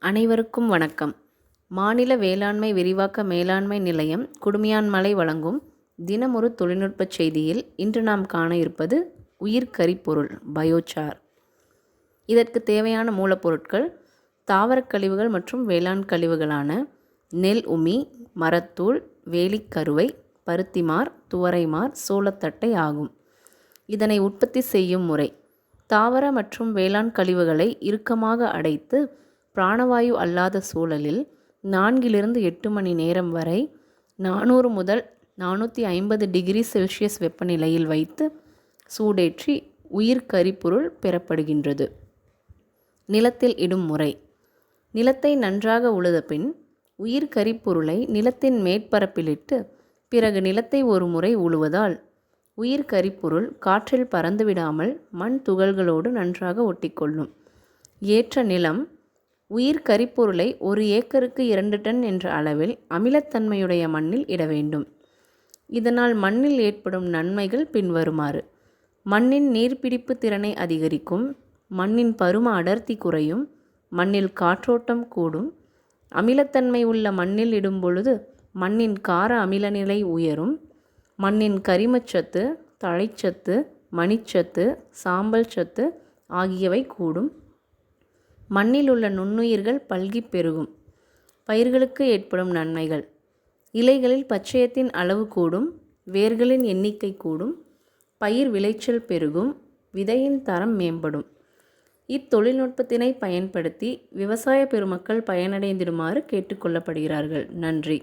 அனைவருக்கும் வணக்கம். மாநில வேளாண்மை விரிவாக்க மேலாண்மை நிலையம் குடுமியான்மலை வழங்கும் தினமொரு தொழில்நுட்பச் செய்தியில் இன்று நாம் காண இருப்பது உயிர்க்கரிப்பொருள் பயோசார். இதற்கு தேவையான மூலப்பொருட்கள் தாவரக் கழிவுகள் மற்றும் வேளாண் கழிவுகளான நெல் உமி மரத்தூள் வேலிக்கருவை பருத்திமார் துவரைமார் சோளத்தட்டை ஆகும். இதனை உற்பத்தி செய்யும் முறை தாவர மற்றும் வேளாண் கழிவுகளை இறுக்கமாக அடைத்து பிராணவாயு அல்லாத சூழலில் நான்கிலிருந்து எட்டு மணி நேரம் வரை நானூறு முதல் நானூற்றி ஐம்பது டிகிரி செல்சியஸ் வெப்பநிலையில் வைத்து சூடேற்றி உயிர் கரிப்பொருள் பெறப்படுகின்றது. நிலத்தில் இடும் முறை. நிலத்தை நன்றாக உழுத பின் உயிர் கரிப்பொருளை நிலத்தின் மேற்பரப்பிலிட்டு பிறகு நிலத்தை ஒரு முறை உழுவதால் உயிர் கரிப்பொருள் காற்றில் பறந்துவிடாமல் மண் துகள்களோடு நன்றாக ஒட்டிக்கொள்ளும். ஏற்ற நிலம் உயிர் கரிப்பொருளை ஒரு ஏக்கருக்கு இரண்டு டன் என்ற அளவில் அமிலத்தன்மையுடைய மண்ணில் இட வேண்டும். இதனால் மண்ணில் ஏற்படும் நன்மைகள் பின்வருமாறு. மண்ணின் நீர்பிடிப்பு திறனை அதிகரிக்கும் மண்ணின் பரும அடர்த்தி குறையும் மண்ணில் காற்றோட்டம் கூடும் அமிலத்தன்மை உள்ள மண்ணில் இடும் பொழுது மண்ணின் கார அமிலநிலை உயரும் மண்ணின் கரிமச்சத்து தழைச்சத்து மணிச்சத்து சாம்பல் சத்து ஆகியவை கூடும். மண்ணில் உள்ள நுண்ணுயிர்கள் பல்கி பெருகும். பயிர்களுக்கு ஏற்படும் நன்மைகள். இலைகளில் பச்சையத்தின் அளவு கூடும் வேர்களின் எண்ணிக்கை கூடும் பயிர் விளைச்சல் பெருகும் விதையின் தரம் மேம்படும். இத்தொழில்நுட்பத்தினை பயன்படுத்தி விவசாய பெருமக்கள் பயனடைந்திடுமாறு கேட்டுக்கொள்ளப்படுகிறார்கள் நன்றி.